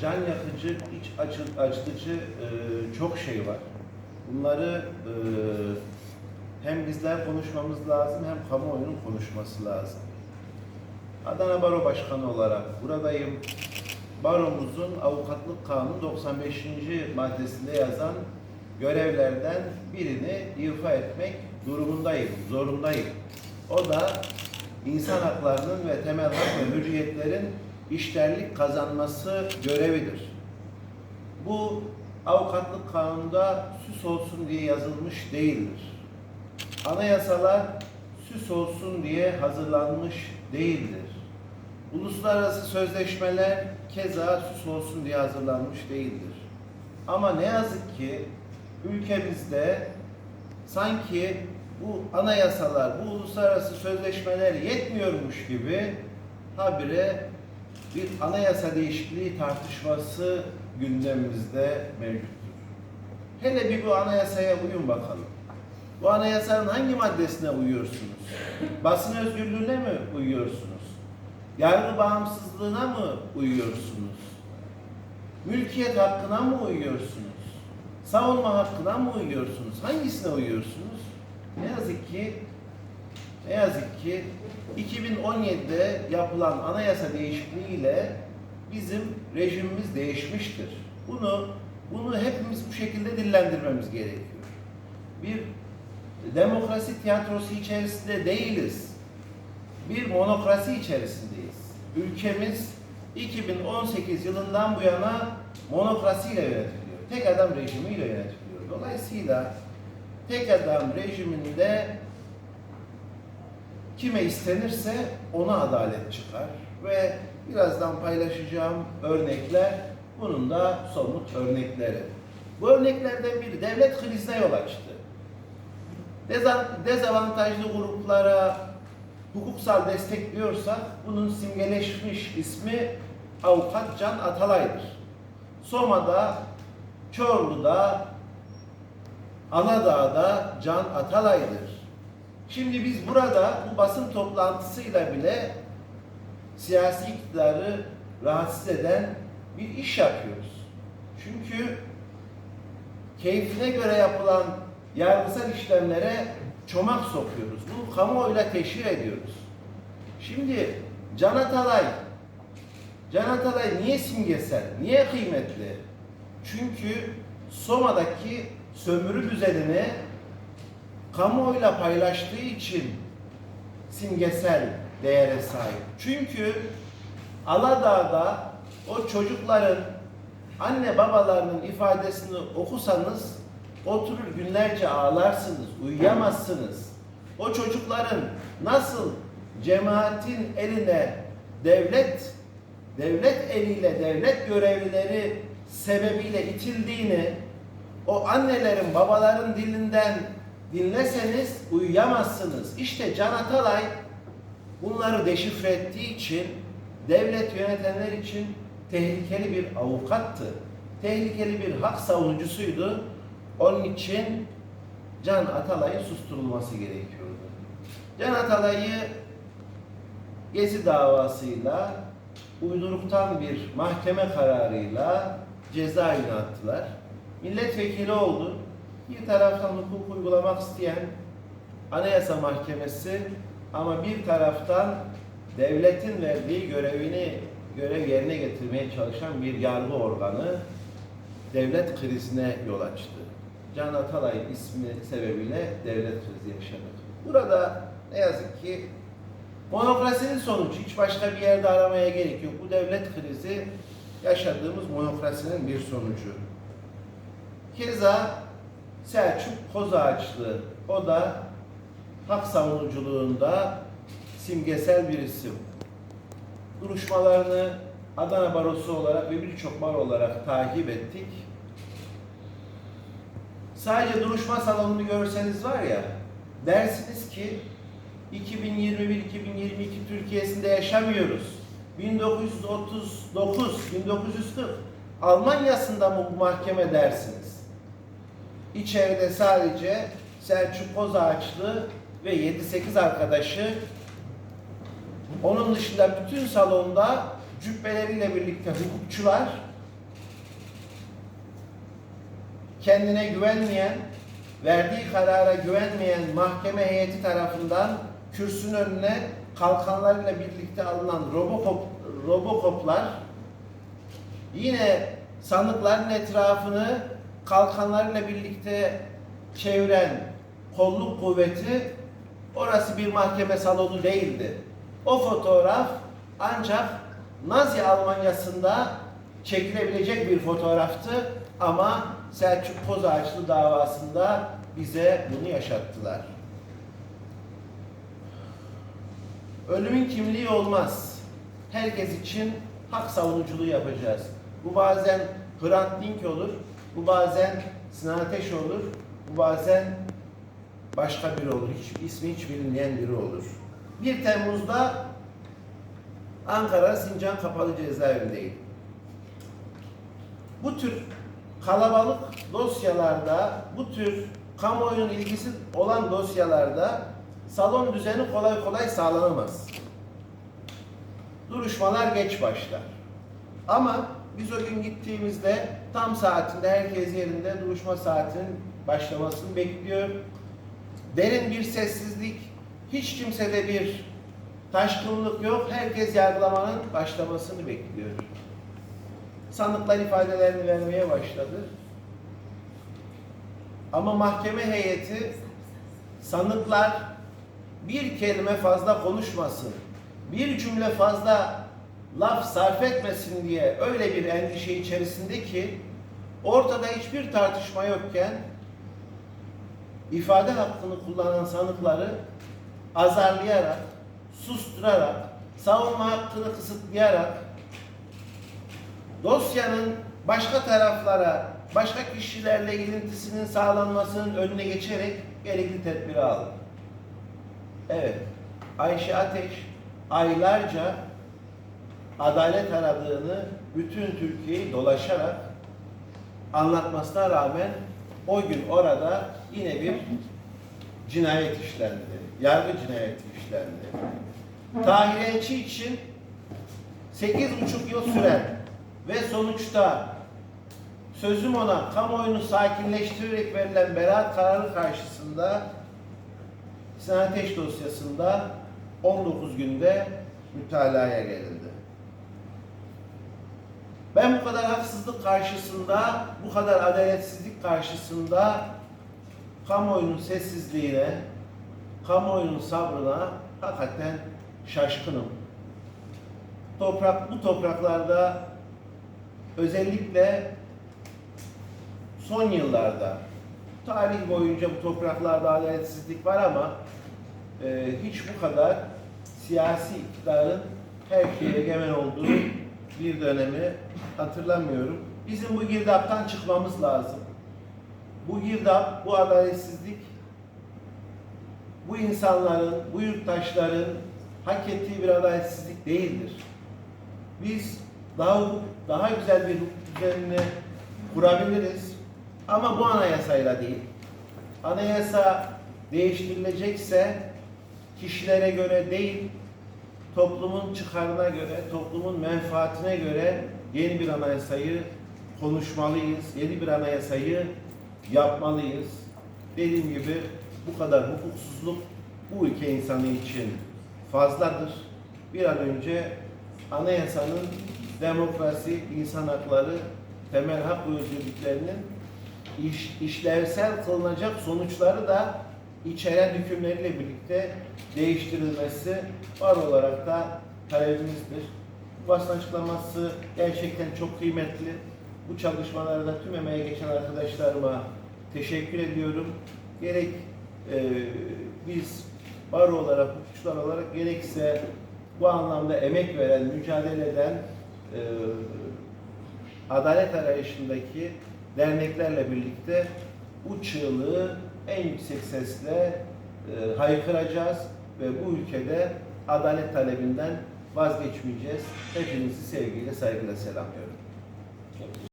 can yakıcı, iç açı, acıtıcı e, çok şey var. Bunları e, hem bizler konuşmamız lazım hem kamuoyunun konuşması lazım. Adana Baro Başkanı olarak buradayım. Baromuzun avukatlık kanunu 95. maddesinde yazan görevlerden birini ifa etmek durumundayım, zorundayım. O da insan haklarının ve temel hak ve hürriyetlerin işlerlik kazanması görevidir. Bu avukatlık kanununda süs olsun diye yazılmış değildir. Anayasalar süs olsun diye hazırlanmış değildir. Uluslararası sözleşmeler keza süs olsun diye hazırlanmış değildir. Ama ne yazık ki ülkemizde sanki bu anayasalar, bu uluslararası sözleşmeler yetmiyormuş gibi habire bir anayasa değişikliği tartışması gündemimizde mevcuttur. Hele bir bu anayasaya uyun bakalım. Bu anayasanın hangi maddesine uyuyorsunuz? Basın özgürlüğüne mi uyuyorsunuz? Yargı bağımsızlığına mı uyuyorsunuz? Mülkiyet hakkına mı uyuyorsunuz? Savunma hakkına mı uyuyorsunuz? Hangisine uyuyorsunuz? Ne yazık ki ne yazık ki 2017'de yapılan anayasa değişikliğiyle bizim rejimimiz değişmiştir. Bunu bunu hepimiz bu şekilde dillendirmemiz gerekiyor. Bir demokrasi tiyatrosu içerisinde değiliz. Bir monokrasi içerisindeyiz. Ülkemiz 2018 yılından bu yana monokrasiyle yönetiliyor. Tek adam rejimiyle yönetiliyor. Dolayısıyla tek adam rejiminde kime istenirse ona adalet çıkar ve birazdan paylaşacağım örnekler bunun da somut örnekleri. Bu örneklerden biri devlet krizine yol açtı. Deza- Dezavantajlı gruplara hukuksal destekliyorsak bunun simgeleşmiş ismi avukat Can Atalay'dır. Soma'da, Çorlu'da, Aladağ'da Can Atalay'dır. Şimdi biz burada bu basın toplantısıyla bile siyasi iktidarı rahatsız eden bir iş yapıyoruz. Çünkü keyfine göre yapılan yargısal işlemlere çomak sokuyoruz. Bunu kamuoyuyla teşhir ediyoruz. Şimdi Can Atalay, Can Atalay niye simgesel, niye kıymetli? Çünkü Soma'daki sömürü düzenini kamuoyuyla paylaştığı için simgesel değere sahip. Çünkü Aladağ'da o çocukların anne babalarının ifadesini okusanız oturur günlerce ağlarsınız, uyuyamazsınız. O çocukların nasıl cemaatin eline devlet devlet eliyle devlet görevlileri sebebiyle itildiğini o annelerin babaların dilinden dinleseniz uyuyamazsınız. İşte Can Atalay bunları deşifre ettiği için devlet yönetenler için tehlikeli bir avukattı. Tehlikeli bir hak savunucusuydu. Onun için Can Atalay'ın susturulması gerekiyordu. Can Atalay'ı Gezi davasıyla uyduruktan bir mahkeme kararıyla cezaevine attılar. Milletvekili oldu. Bir taraftan hukuk uygulamak isteyen Anayasa Mahkemesi ama bir taraftan devletin verdiği görevini görev yerine getirmeye çalışan bir yargı organı devlet krizine yol açtı. Can Atalay ismi sebebiyle devlet krizi yaşadık. Burada ne yazık ki monokrasinin sonucu hiç başka bir yerde aramaya gerek yok. Bu devlet krizi yaşadığımız monokrasinin bir sonucu. Keza Selçuk Kozağaçlı, o da hak savunuculuğunda simgesel bir isim. Duruşmalarını Adana Barosu olarak ve birçok baro olarak takip ettik. Sadece duruşma salonunu görseniz var ya, dersiniz ki 2021-2022 Türkiye'sinde yaşamıyoruz. 1939, 1940 Almanya'sında mı bu mahkeme dersiniz? İçeride sadece Selçuk Kozağaçlı ve 7-8 arkadaşı. Onun dışında bütün salonda cübbeleriyle birlikte hukukçular kendine güvenmeyen, verdiği karara güvenmeyen mahkeme heyeti tarafından kürsünün önüne kalkanlarıyla birlikte alınan robokop, robokoplar yine sanıkların etrafını kalkanlarıyla birlikte çeviren kolluk kuvveti orası bir mahkeme salonu değildi. O fotoğraf ancak Nazi Almanyası'nda çekilebilecek bir fotoğraftı ama Selçuk Kozağaçlı davasında bize bunu yaşattılar. Ölümün kimliği olmaz. Herkes için hak savunuculuğu yapacağız. Bu bazen Hrant Dink olur, bu bazen Sinan Ateş olur, bu bazen başka biri olur. Hiç, ismi hiç bilinmeyen biri olur. 1 Temmuz'da Ankara Sincan Kapalı Cezaevindeyim. Bu tür kalabalık dosyalarda, bu tür kamuoyunun ilgisi olan dosyalarda salon düzeni kolay kolay sağlanamaz. Duruşmalar geç başlar. Ama biz o gün gittiğimizde tam saatinde herkes yerinde duruşma saatinin başlamasını bekliyor. Derin bir sessizlik, hiç kimsede bir taşkınlık yok. Herkes yargılamanın başlamasını bekliyor. Sanıklar ifadelerini vermeye başladı. Ama mahkeme heyeti sanıklar bir kelime fazla konuşmasın, bir cümle fazla laf sarf etmesin diye öyle bir endişe içerisinde ki ortada hiçbir tartışma yokken ifade hakkını kullanan sanıkları azarlayarak, susturarak, savunma hakkını kısıtlayarak dosyanın başka taraflara, başka kişilerle ilintisinin sağlanmasının önüne geçerek gerekli tedbiri aldı. Evet, Ayşe Ateş aylarca adalet aradığını bütün Türkiye'yi dolaşarak anlatmasına rağmen o gün orada yine bir cinayet işlendi. Yargı cinayeti işlendi. Tahir Elçi için 8,5 yıl süren ve sonuçta sözüm ona kamuoyunu sakinleştirerek verilen beraat kararı karşısında Sinan Ateş dosyasında 19 günde mütalaya gelindi. Ben bu kadar haksızlık karşısında, bu kadar adaletsizlik karşısında kamuoyunun sessizliğine, kamuoyunun sabrına hakikaten şaşkınım. Toprak, bu topraklarda özellikle son yıllarda tarih boyunca bu topraklarda adaletsizlik var ama e, hiç bu kadar siyasi iktidarın her şeye egemen olduğu bir dönemi hatırlamıyorum. Bizim bu girdaptan çıkmamız lazım. Bu girdap, bu adaletsizlik bu insanların, bu yurttaşların hak ettiği bir adaletsizlik değildir. Biz daha daha güzel bir hukuk düzenini kurabiliriz. Ama bu anayasayla değil. Anayasa değiştirilecekse kişilere göre değil, toplumun çıkarına göre, toplumun menfaatine göre yeni bir anayasayı konuşmalıyız. Yeni bir anayasayı yapmalıyız. Dediğim gibi bu kadar hukuksuzluk bu ülke insanı için fazladır. Bir an önce anayasanın demokrasi, insan hakları, temel hak özgürlüklerinin iş, işlevsel kılınacak sonuçları da içeren hükümleriyle birlikte değiştirilmesi var olarak da talebimizdir. Bu basın açıklaması gerçekten çok kıymetli. Bu çalışmalarda tüm emeğe geçen arkadaşlarıma teşekkür ediyorum. Gerek e, biz bar olarak, hukukçular olarak gerekse bu anlamda emek veren, mücadele eden e, adalet arayışındaki derneklerle birlikte bu çığlığı en yüksek sesle e, haykıracağız ve bu ülkede adalet talebinden vazgeçmeyeceğiz. Hepinizi sevgiyle, saygıyla selamlıyorum.